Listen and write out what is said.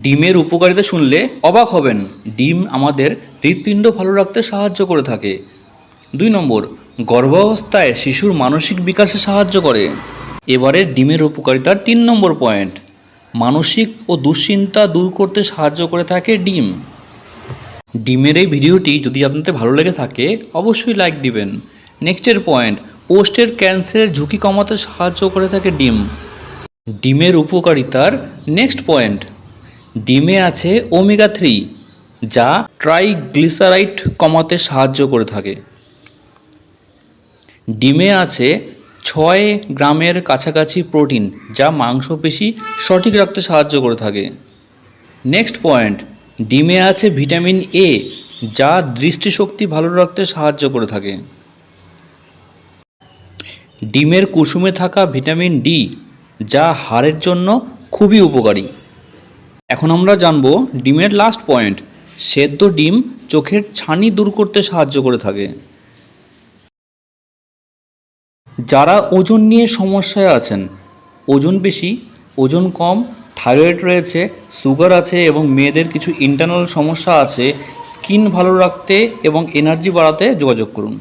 ডিমের উপকারিতা শুনলে অবাক হবেন। ডিম আমাদের হৃৎপিণ্ড ভালো রাখতে সাহায্য করে থাকে। দুই নম্বর, গর্ভাবস্থায় শিশুর মানসিক বিকাশে সাহায্য করে। এবারে ডিমের উপকারিতার তিন নম্বর পয়েন্ট, মানসিক ও দুশ্চিন্তা দূর করতে সাহায্য করে থাকে ডিম। ডিমের এই ভিডিওটি যদি আপনাদের ভালো লেগে থাকে, অবশ্যই লাইক দিবেন। নেক্সটের পয়েন্ট, পোস্টের ক্যান্সারের ঝুঁকি কমাতে সাহায্য করে থাকে ডিম। ডিমের উপকারিতার নেক্সট পয়েন্ট ডিমে আছে ওমেগা থ্রি, যা ট্রাইগ্লিসারাইড কমাতে সাহায্য করে থাকে। ডিমে আছে ছয় গ্রামের কাছাকাছি প্রোটিন, যা মাংসপেশি সঠিক রাখতে সাহায্য করে থাকে। নেক্সট পয়েন্ট, ডিমে আছে ভিটামিন এ, যা দৃষ্টিশক্তি ভালো রাখতে সাহায্য করে থাকে। ডিমের কুসুমে থাকা ভিটামিন ডি, যা হাড়ের জন্য খুবই উপকারী। এখন আমরা জানব ডিমের লাস্ট পয়েন্ট সেদ্ধ ডিম চোখের ছানি দূর করতে সাহায্য করে থাকে। যারা ওজন নিয়ে সমস্যায় আছেন, ওজন বেশি, ওজন কম, থাইরয়েড রয়েছে, সুগার আছে এবং মেয়েদের কিছু ইন্টারনাল সমস্যা আছে, স্কিন ভালো রাখতে এবং এনার্জি বাড়াতে যোগাযোগ করুন।